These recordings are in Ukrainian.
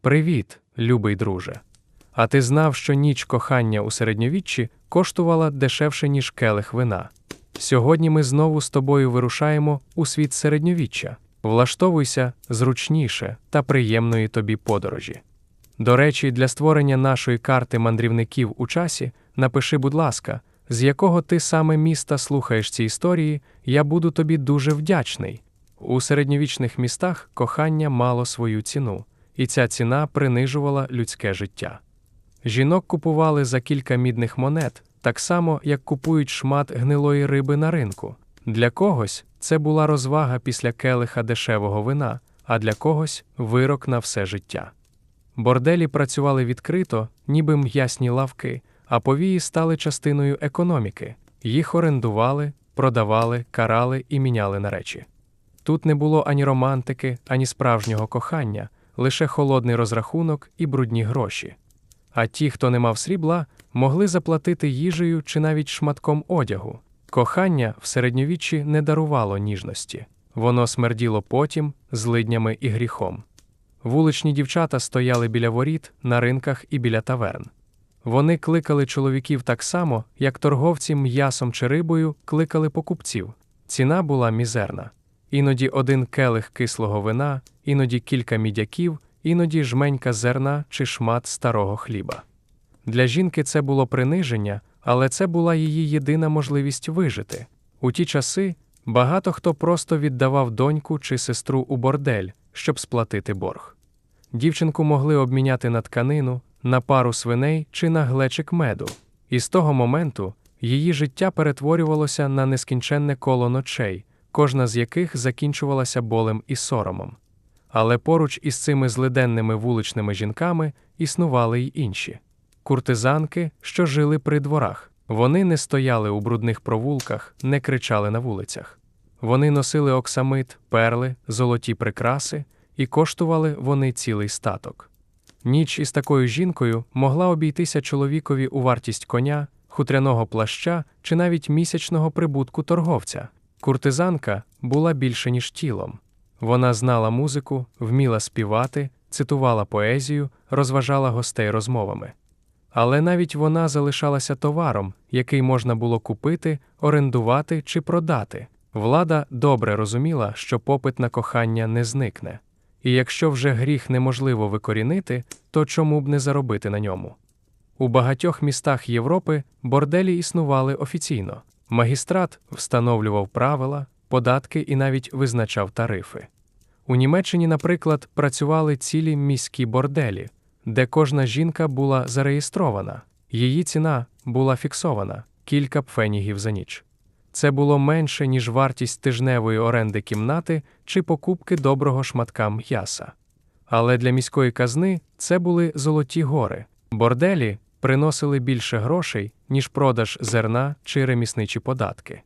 Привіт, любий друже. А ти знав, що ніч кохання у середньовіччі коштувала дешевше, ніж келих вина. Сьогодні ми знову з тобою вирушаємо у світ середньовіччя. Влаштовуйся зручніше та приємної тобі подорожі. До речі, для створення нашої карти мандрівників у часі напиши, будь ласка, з якого ти саме міста слухаєш ці історії, я буду тобі дуже вдячний. У середньовічних містах кохання мало свою ціну, і ця ціна принижувала людське життя. Жінок купували за кілька мідних монет, так само, як купують шмат гнилої риби на ринку. Для когось це була розвага після келиха дешевого вина, а для когось вирок на все життя. Борделі працювали відкрито, ніби м'ясні лавки, а повії стали частиною економіки. Їх орендували, продавали, карали і міняли на речі. Тут не було ані романтики, ані справжнього кохання, лише холодний розрахунок і брудні гроші. А ті, хто не мав срібла, могли заплатити їжею чи навіть шматком одягу. Кохання в середньовіччі не дарувало ніжності, воно смерділо потім, злиднями і гріхом. Вуличні дівчата стояли біля воріт, на ринках і біля таверн. Вони кликали чоловіків так само, як торговці м'ясом чи рибою кликали покупців. Ціна була мізерна. Іноді один келих кислого вина, іноді кілька мідяків, іноді жменька зерна чи шмат старого хліба. Для жінки це було приниження, але це була її єдина можливість вижити. У ті часи багато хто просто віддавав доньку чи сестру у бордель, щоб сплатити борг. Дівчинку могли обміняти на тканину, на пару свиней чи на глечик меду, і з того моменту її життя перетворювалося на нескінченне коло ночей, кожна з яких закінчувалася болем і соромом. Але поруч із цими злиденними вуличними жінками існували й інші куртизанки, що жили при дворах. Вони не стояли у брудних провулках, не кричали на вулицях. Вони носили оксамит, перли, золоті прикраси, і коштували вони цілий статок. Ніч із такою жінкою могла обійтися чоловікові у вартість коня, хутряного плаща чи навіть місячного прибутку торговця. Куртизанка була більше, ніж тілом. Вона знала музику, вміла співати, цитувала поезію, розважала гостей розмовами. Але навіть вона залишалася товаром, який можна було купити, орендувати чи продати. Влада добре розуміла, що попит на кохання не зникне. І якщо вже гріх неможливо викорінити, то чому б не заробити на ньому? У багатьох містах Європи борделі існували офіційно. Магістрат встановлював правила, податки і навіть визначав тарифи. У Німеччині, наприклад, працювали цілі міські борделі, де кожна жінка була зареєстрована, її ціна була фіксована кілька пфенігів за ніч. Це було менше, ніж вартість тижневої оренди кімнати чи покупки доброго шматка м'яса. Але для міської казни це були золоті гори. Борделі приносили більше грошей, ніж продаж зерна чи ремісничі податки.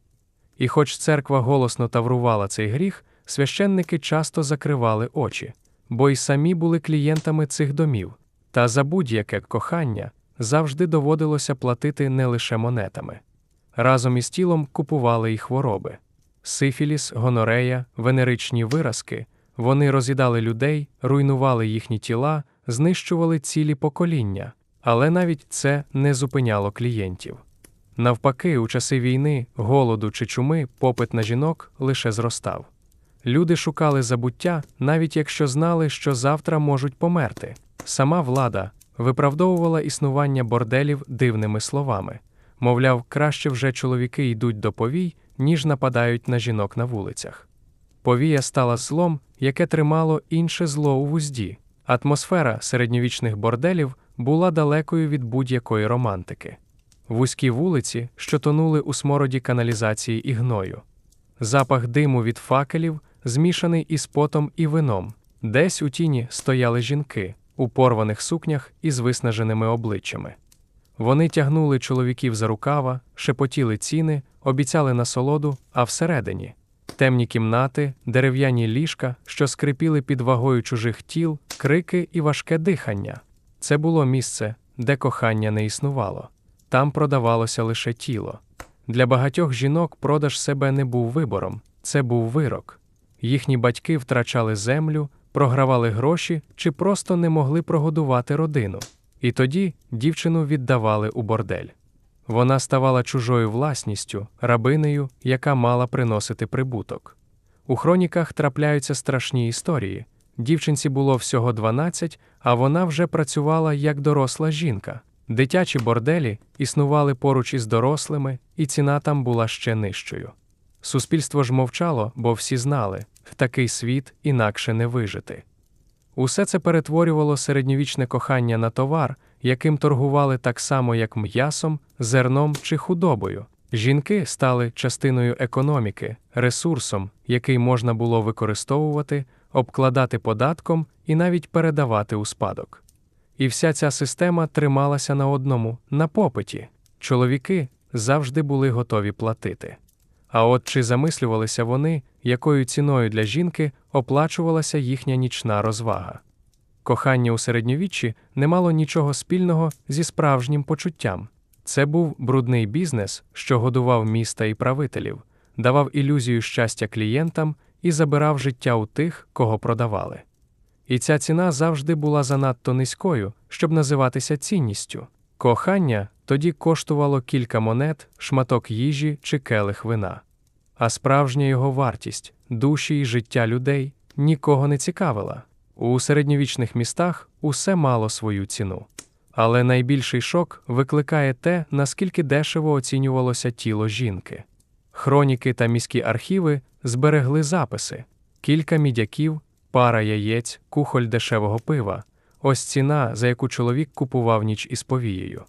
І хоч церква голосно таврувала цей гріх, священники часто закривали очі, бо й самі були клієнтами цих домів, та за будь-яке кохання завжди доводилося платити не лише монетами. Разом із тілом купували й хвороби. Сифіліс, гонорея, венеричні виразки, вони роз'їдали людей, руйнували їхні тіла, знищували цілі покоління, але навіть це не зупиняло клієнтів. Навпаки, у часи війни, голоду чи чуми попит на жінок лише зростав. Люди шукали забуття, навіть якщо знали, що завтра можуть померти. Сама влада виправдовувала існування борделів дивними словами мовляв, краще вже чоловіки йдуть до повій, ніж нападають на жінок на вулицях. Повія стала злом, яке тримало інше зло у вузді. Атмосфера середньовічних борделів була далекою від будь-якої романтики. Вузькі вулиці, що тонули у смороді каналізації і гною, запах диму від факелів, змішаний із потом і вином, десь у тіні стояли жінки у порваних сукнях із виснаженими обличчями. Вони тягнули чоловіків за рукава, шепотіли ціни, обіцяли насолоду, а всередині темні кімнати, дерев'яні ліжка, що скрипіли під вагою чужих тіл, крики і важке дихання. Це було місце, де кохання не існувало. Там продавалося лише тіло. Для багатьох жінок продаж себе не був вибором, це був вирок. Їхні батьки втрачали землю, програвали гроші чи просто не могли прогодувати родину. І тоді дівчину віддавали у бордель. Вона ставала чужою власністю, рабинею, яка мала приносити прибуток. У хроніках трапляються страшні історії. Дівчинці було всього 12, а вона вже працювала як доросла жінка. Дитячі борделі існували поруч із дорослими, і ціна там була ще нижчою. Суспільство ж мовчало, бо всі знали в такий світ інакше не вижити. Усе це перетворювало середньовічне кохання на товар, яким торгували так само, як м'ясом, зерном чи худобою. Жінки стали частиною економіки, ресурсом, який можна було використовувати, обкладати податком і навіть передавати у спадок. І вся ця система трималася на одному на попиті. Чоловіки завжди були готові платити. А от чи замислювалися вони, якою ціною для жінки оплачувалася їхня нічна розвага? Кохання у середньовіччі не мало нічого спільного зі справжнім почуттям. Це був брудний бізнес, що годував міста і правителів, давав ілюзію щастя клієнтам і забирав життя у тих, кого продавали. І ця ціна завжди була занадто низькою, щоб називатися цінністю. Кохання тоді коштувало кілька монет, шматок їжі чи келих вина. А справжня його вартість, душі і життя людей нікого не цікавила. У середньовічних містах усе мало свою ціну. Але найбільший шок викликає те, наскільки дешево оцінювалося тіло жінки. Хроніки та міські архіви зберегли записи: кілька мідяків, пара яєць, кухоль дешевого пива. Ось ціна, за яку чоловік купував ніч із повією.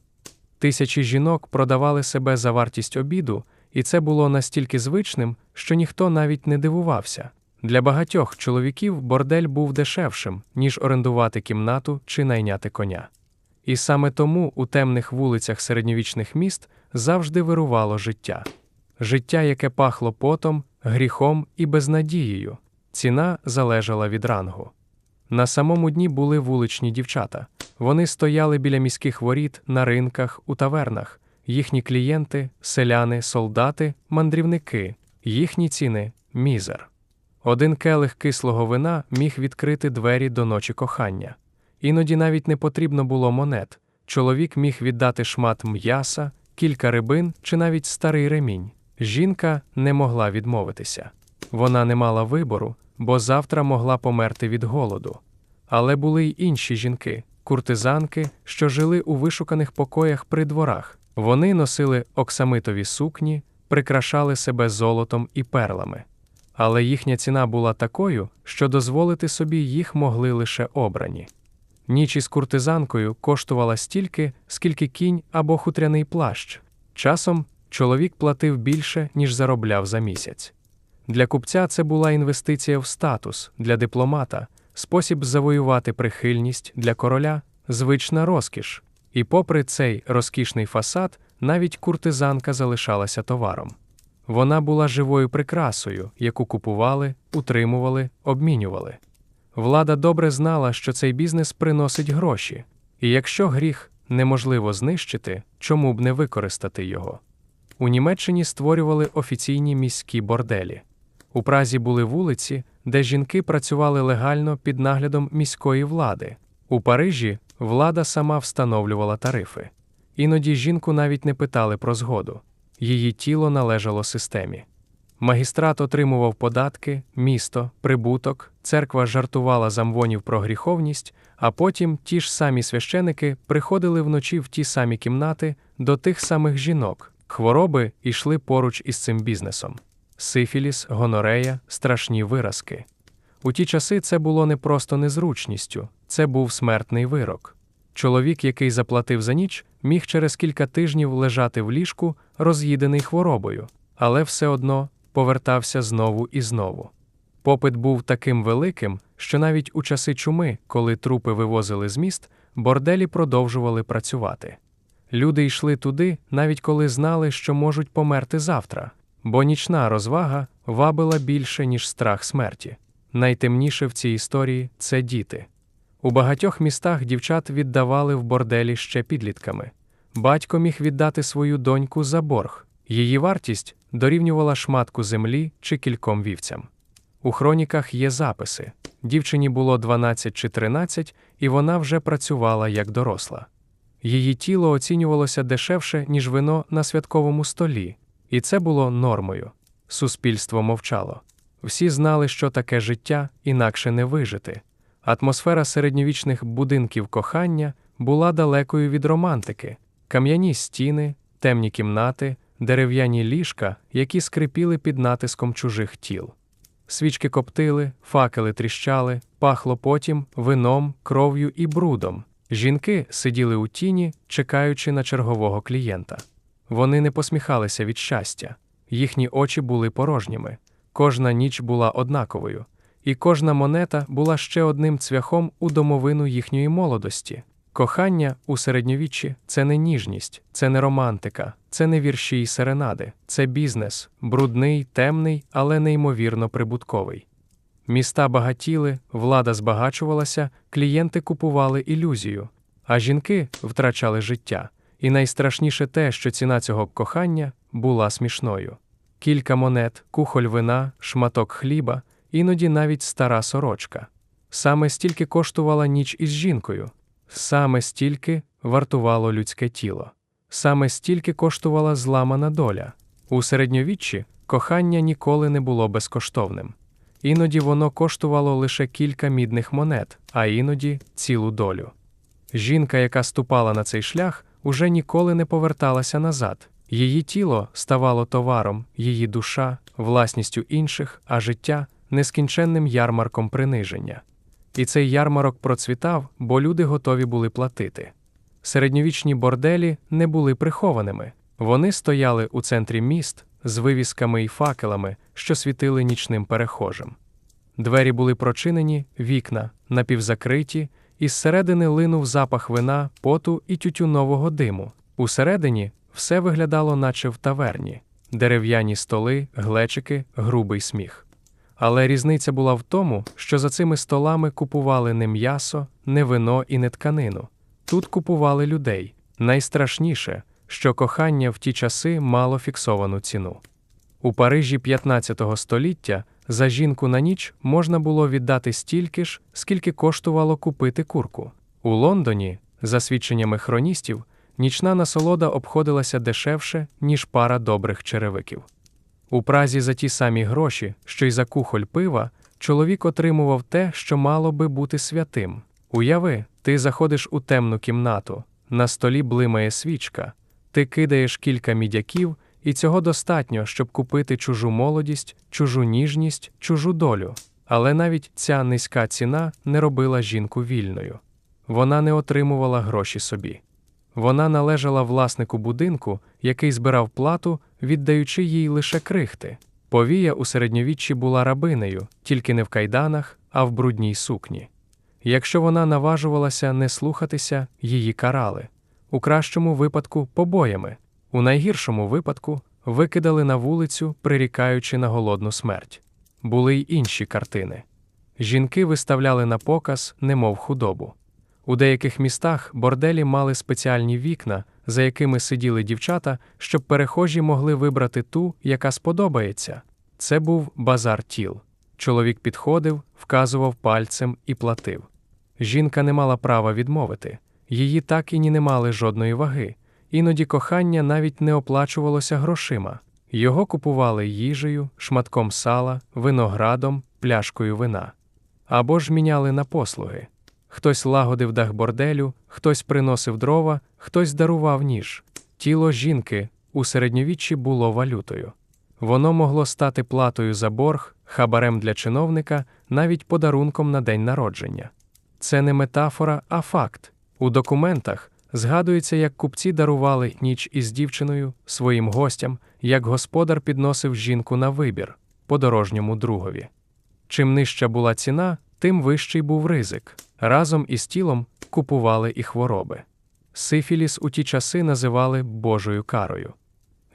Тисячі жінок продавали себе за вартість обіду, і це було настільки звичним, що ніхто навіть не дивувався. Для багатьох чоловіків бордель був дешевшим, ніж орендувати кімнату чи найняти коня. І саме тому у темних вулицях середньовічних міст завжди вирувало життя життя, яке пахло потом, гріхом і безнадією. Ціна залежала від рангу. На самому дні були вуличні дівчата. Вони стояли біля міських воріт, на ринках, у тавернах, їхні клієнти, селяни, солдати, мандрівники, їхні ціни мізер. Один келих кислого вина міг відкрити двері до ночі кохання. Іноді навіть не потрібно було монет. Чоловік міг віддати шмат м'яса, кілька рибин чи навіть старий ремінь. Жінка не могла відмовитися. Вона не мала вибору, бо завтра могла померти від голоду. Але були й інші жінки, куртизанки, що жили у вишуканих покоях при дворах. Вони носили оксамитові сукні, прикрашали себе золотом і перлами. Але їхня ціна була такою, що дозволити собі їх могли лише обрані. Ніч із куртизанкою коштувала стільки, скільки кінь або хутряний плащ. Часом чоловік платив більше, ніж заробляв за місяць. Для купця це була інвестиція в статус, для дипломата, спосіб завоювати прихильність для короля, звична розкіш. І попри цей розкішний фасад, навіть куртизанка залишалася товаром. Вона була живою прикрасою, яку купували, утримували, обмінювали. Влада добре знала, що цей бізнес приносить гроші, і якщо гріх неможливо знищити, чому б не використати його. У Німеччині створювали офіційні міські борделі. У Празі були вулиці, де жінки працювали легально під наглядом міської влади. У Парижі влада сама встановлювала тарифи. Іноді жінку навіть не питали про згоду. Її тіло належало системі. Магістрат отримував податки, місто, прибуток, церква жартувала замвонів про гріховність, а потім ті ж самі священики приходили вночі в ті самі кімнати до тих самих жінок. Хвороби йшли поруч із цим бізнесом сифіліс, гонорея, страшні виразки. У ті часи це було не просто незручністю, це був смертний вирок. Чоловік, який заплатив за ніч, міг через кілька тижнів лежати в ліжку, роз'їдений хворобою, але все одно повертався знову і знову. Попит був таким великим, що навіть у часи чуми, коли трупи вивозили з міст, борделі продовжували працювати. Люди йшли туди, навіть коли знали, що можуть померти завтра, бо нічна розвага вабила більше, ніж страх смерті. Найтемніше в цій історії це діти. У багатьох містах дівчат віддавали в борделі ще підлітками. Батько міг віддати свою доньку за борг, її вартість дорівнювала шматку землі чи кільком вівцям. У хроніках є записи. Дівчині було 12 чи 13, і вона вже працювала як доросла. Її тіло оцінювалося дешевше, ніж вино на святковому столі, і це було нормою. Суспільство мовчало. Всі знали, що таке життя, інакше не вижити. Атмосфера середньовічних будинків кохання була далекою від романтики, кам'яні стіни, темні кімнати, дерев'яні ліжка, які скрипіли під натиском чужих тіл. Свічки коптили, факели тріщали, пахло потім вином, кров'ю і брудом. Жінки сиділи у тіні, чекаючи на чергового клієнта. Вони не посміхалися від щастя, їхні очі були порожніми, кожна ніч була однаковою, і кожна монета була ще одним цвяхом у домовину їхньої молодості. Кохання у середньовіччі це не ніжність, це не романтика, це не вірші й серенади, це бізнес, брудний, темний, але неймовірно прибутковий. Міста багатіли, влада збагачувалася, клієнти купували ілюзію, а жінки втрачали життя. І найстрашніше те, що ціна цього кохання була смішною. Кілька монет, кухоль вина, шматок хліба, іноді навіть стара сорочка. Саме стільки коштувала ніч із жінкою, саме стільки вартувало людське тіло, саме стільки коштувала зламана доля. У середньовіччі кохання ніколи не було безкоштовним. Іноді воно коштувало лише кілька мідних монет, а іноді цілу долю. Жінка, яка ступала на цей шлях, уже ніколи не поверталася назад. Її тіло ставало товаром, її душа власністю інших, а життя нескінченним ярмарком приниження. І цей ярмарок процвітав, бо люди готові були платити. Середньовічні борделі не були прихованими, вони стояли у центрі міст з вивісками і факелами, що світили нічним перехожим. Двері були прочинені, вікна напівзакриті, і зсередини линув запах вина, поту і тютюнового диму. Усередині все виглядало, наче в таверні дерев'яні столи, глечики, грубий сміх. Але різниця була в тому, що за цими столами купували не м'ясо, не вино і не тканину. Тут купували людей. Найстрашніше, що кохання в ті часи мало фіксовану ціну. У Парижі 15 століття за жінку на ніч можна було віддати стільки ж, скільки коштувало купити курку. У Лондоні, за свідченнями хроністів, нічна насолода обходилася дешевше, ніж пара добрих черевиків. У Празі за ті самі гроші, що й за кухоль пива, чоловік отримував те, що мало би бути святим. Уяви, ти заходиш у темну кімнату, на столі блимає свічка, ти кидаєш кілька мідяків, і цього достатньо, щоб купити чужу молодість, чужу ніжність, чужу долю. Але навіть ця низька ціна не робила жінку вільною. Вона не отримувала гроші собі. Вона належала власнику будинку, який збирав плату, віддаючи їй лише крихти. Повія у середньовіччі була рабинею, тільки не в кайданах, а в брудній сукні. Якщо вона наважувалася не слухатися, її карали, у кращому випадку побоями, у найгіршому випадку викидали на вулицю, прирікаючи на голодну смерть. Були й інші картини. Жінки виставляли на показ, немов худобу. У деяких містах борделі мали спеціальні вікна, за якими сиділи дівчата, щоб перехожі могли вибрати ту, яка сподобається. Це був базар тіл. Чоловік підходив, вказував пальцем і платив. Жінка не мала права відмовити, її так і ні не мали жодної ваги. Іноді кохання навіть не оплачувалося грошима. Його купували їжею, шматком сала, виноградом, пляшкою вина. Або ж міняли на послуги. Хтось лагодив дах борделю, хтось приносив дрова, хтось дарував ніж. Тіло жінки у середньовіччі було валютою. Воно могло стати платою за борг, хабарем для чиновника, навіть подарунком на день народження. Це не метафора, а факт. У документах згадується, як купці дарували ніч із дівчиною своїм гостям, як господар підносив жінку на вибір подорожньому другові. Чим нижча була ціна, тим вищий був ризик. Разом із тілом купували і хвороби. Сифіліс у ті часи називали Божою карою.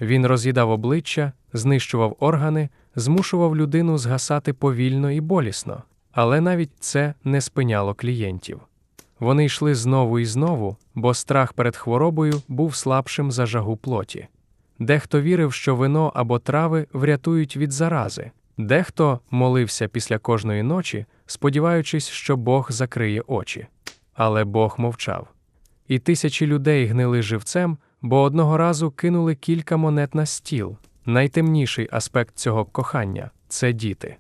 Він роз'їдав обличчя, знищував органи, змушував людину згасати повільно і болісно, але навіть це не спиняло клієнтів. Вони йшли знову і знову, бо страх перед хворобою був слабшим за жагу плоті. Дехто вірив, що вино або трави врятують від зарази, Дехто молився після кожної ночі, сподіваючись, що Бог закриє очі. Але Бог мовчав. І тисячі людей гнили живцем, бо одного разу кинули кілька монет на стіл. Найтемніший аспект цього кохання це діти.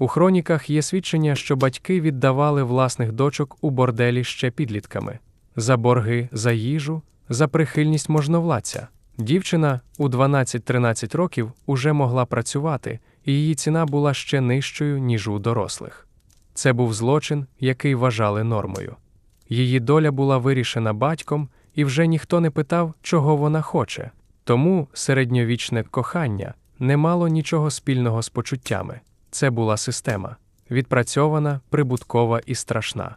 У хроніках є свідчення, що батьки віддавали власних дочок у борделі ще підлітками за борги, за їжу, за прихильність можновладця. Дівчина у 12-13 років уже могла працювати, і її ціна була ще нижчою, ніж у дорослих. Це був злочин, який вважали нормою. Її доля була вирішена батьком, і вже ніхто не питав, чого вона хоче. Тому середньовічне кохання не мало нічого спільного з почуттями. Це була система відпрацьована, прибуткова і страшна.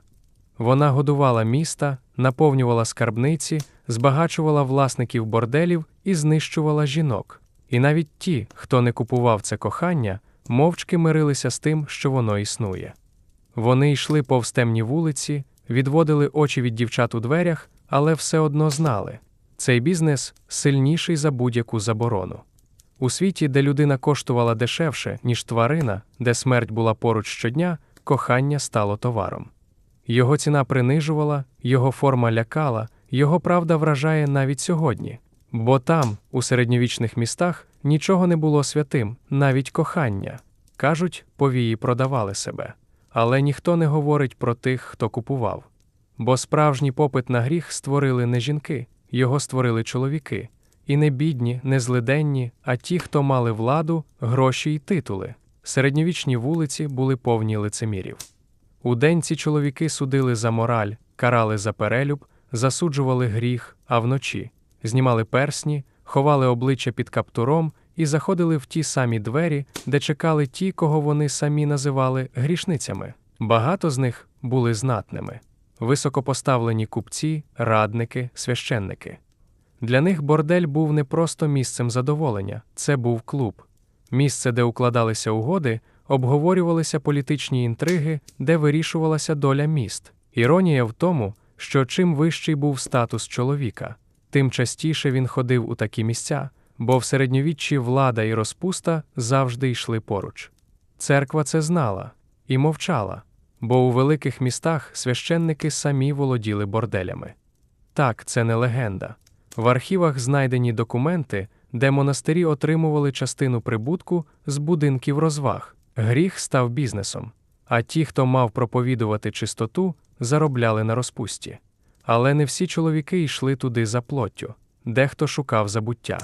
Вона годувала міста, наповнювала скарбниці, збагачувала власників борделів і знищувала жінок. І навіть ті, хто не купував це кохання, мовчки мирилися з тим, що воно існує. Вони йшли повз темні вулиці, відводили очі від дівчат у дверях, але все одно знали цей бізнес сильніший за будь-яку заборону. У світі, де людина коштувала дешевше, ніж тварина, де смерть була поруч щодня, кохання стало товаром. Його ціна принижувала, його форма лякала, його правда вражає навіть сьогодні. Бо там, у середньовічних містах, нічого не було святим, навіть кохання. Кажуть, повії продавали себе. Але ніхто не говорить про тих, хто купував. Бо справжній попит на гріх створили не жінки, його створили чоловіки. І не бідні, не злиденні, а ті, хто мали владу, гроші й титули. Середньовічні вулиці були повні лицемірів. Удень ці чоловіки судили за мораль, карали за перелюб, засуджували гріх, а вночі знімали персні, ховали обличчя під каптуром і заходили в ті самі двері, де чекали ті, кого вони самі називали грішницями. Багато з них були знатними, високопоставлені купці, радники, священники. Для них бордель був не просто місцем задоволення, це був клуб, місце, де укладалися угоди, обговорювалися політичні інтриги, де вирішувалася доля міст. Іронія в тому, що чим вищий був статус чоловіка, тим частіше він ходив у такі місця, бо в середньовіччі влада і розпуста завжди йшли поруч. Церква це знала і мовчала, бо у великих містах священники самі володіли борделями. Так, це не легенда. В архівах знайдені документи, де монастирі отримували частину прибутку з будинків розваг. Гріх став бізнесом, а ті, хто мав проповідувати чистоту, заробляли на розпусті. Але не всі чоловіки йшли туди за плоттю, дехто шукав забуття.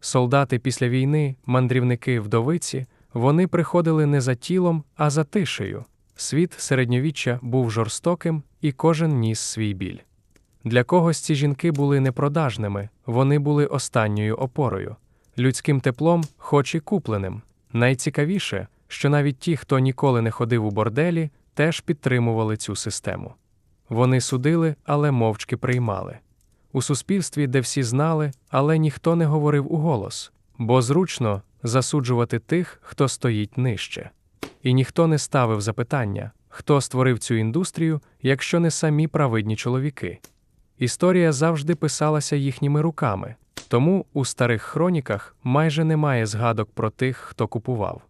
Солдати після війни, мандрівники вдовиці, вони приходили не за тілом, а за тишею. Світ середньовіччя був жорстоким, і кожен ніс свій біль. Для когось ці жінки були непродажними, вони були останньою опорою, людським теплом, хоч і купленим. Найцікавіше, що навіть ті, хто ніколи не ходив у борделі, теж підтримували цю систему. Вони судили, але мовчки приймали. У суспільстві, де всі знали, але ніхто не говорив у голос, бо зручно засуджувати тих, хто стоїть нижче. І ніхто не ставив запитання, хто створив цю індустрію, якщо не самі праведні чоловіки. Історія завжди писалася їхніми руками, тому у старих хроніках майже немає згадок про тих, хто купував.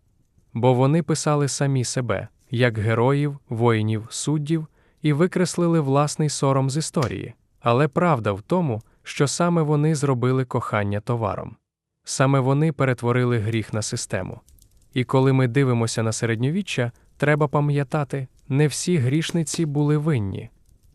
Бо вони писали самі себе, як героїв, воїнів, суддів, і викреслили власний сором з історії. Але правда в тому, що саме вони зробили кохання товаром. Саме вони перетворили гріх на систему. І коли ми дивимося на середньовіччя, треба пам'ятати, не всі грішниці були винні.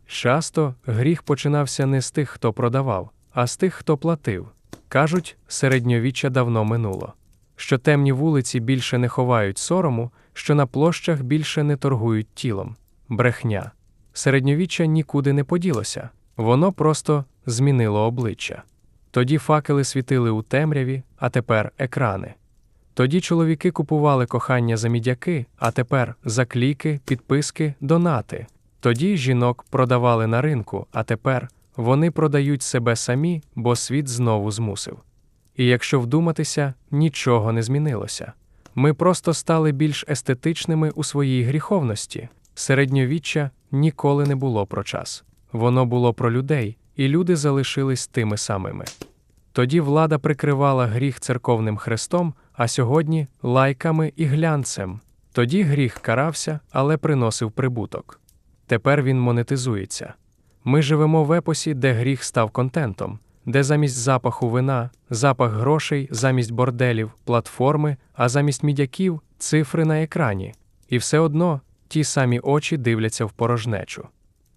Часто гріх починався не з тих, хто продавав, а з тих, хто платив. Кажуть, середньовіччя давно минуло, що темні вулиці більше не ховають сорому, що на площах більше не торгують тілом. Брехня. Середньовіччя нікуди не поділося, воно просто змінило обличчя. Тоді факели світили у темряві, а тепер екрани. Тоді чоловіки купували кохання за мідяки, а тепер за кліки, підписки, донати. Тоді жінок продавали на ринку, а тепер вони продають себе самі, бо світ знову змусив. І якщо вдуматися, нічого не змінилося. Ми просто стали більш естетичними у своїй гріховності. Середньовіччя ніколи не було про час. Воно було про людей, і люди залишились тими самими. Тоді влада прикривала гріх церковним хрестом, а сьогодні лайками і глянцем. Тоді гріх карався, але приносив прибуток. Тепер він монетизується. Ми живемо в епосі, де гріх став контентом, де замість запаху вина, запах грошей, замість борделів, платформи, а замість мідяків цифри на екрані. І все одно ті самі очі дивляться в порожнечу.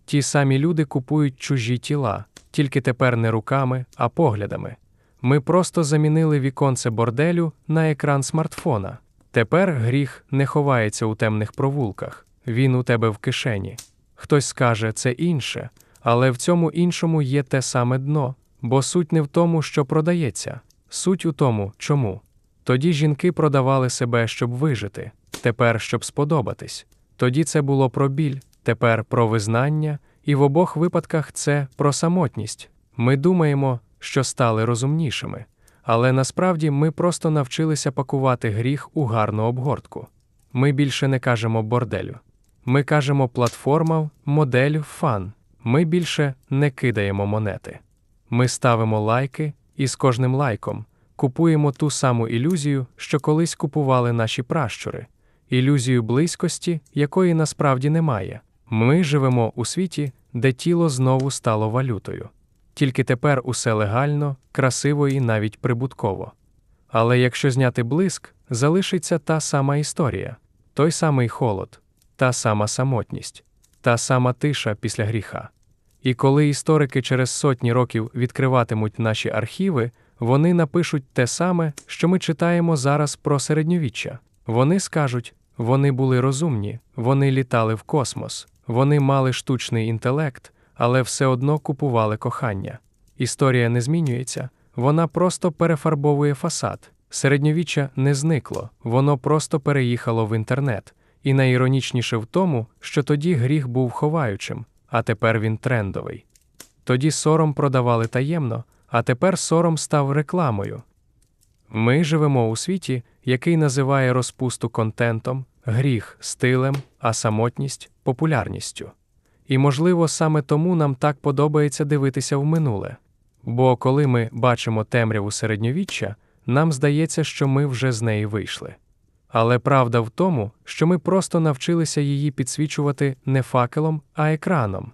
Ті самі люди купують чужі тіла, тільки тепер не руками, а поглядами. Ми просто замінили віконце борделю на екран смартфона. Тепер гріх не ховається у темних провулках, він у тебе в кишені. Хтось скаже це інше, але в цьому іншому є те саме дно, бо суть не в тому, що продається, суть у тому, чому. Тоді жінки продавали себе, щоб вижити, тепер щоб сподобатись. Тоді це було про біль, тепер про визнання, і в обох випадках це про самотність. Ми думаємо, що стали розумнішими, але насправді ми просто навчилися пакувати гріх у гарну обгортку. Ми більше не кажемо борделю. Ми кажемо платформа, модель, фан. Ми більше не кидаємо монети. Ми ставимо лайки і з кожним лайком купуємо ту саму ілюзію, що колись купували наші пращури, ілюзію близькості, якої насправді немає. Ми живемо у світі, де тіло знову стало валютою. Тільки тепер усе легально, красиво і навіть прибутково. Але якщо зняти блиск, залишиться та сама історія, той самий холод, та сама самотність, та сама тиша після гріха. І коли історики через сотні років відкриватимуть наші архіви, вони напишуть те саме, що ми читаємо зараз про середньовіччя. Вони скажуть, вони були розумні, вони літали в космос, вони мали штучний інтелект, але все одно купували кохання. Історія не змінюється, вона просто перефарбовує фасад. Середньовіччя не зникло, воно просто переїхало в інтернет. І найіронічніше в тому, що тоді гріх був ховаючим, а тепер він трендовий. Тоді сором продавали таємно, а тепер сором став рекламою. Ми живемо у світі, який називає розпусту контентом, гріх стилем, а самотність популярністю. І, можливо, саме тому нам так подобається дивитися в минуле. Бо коли ми бачимо темряву середньовіччя, нам здається, що ми вже з неї вийшли. Але правда в тому, що ми просто навчилися її підсвічувати не факелом, а екраном.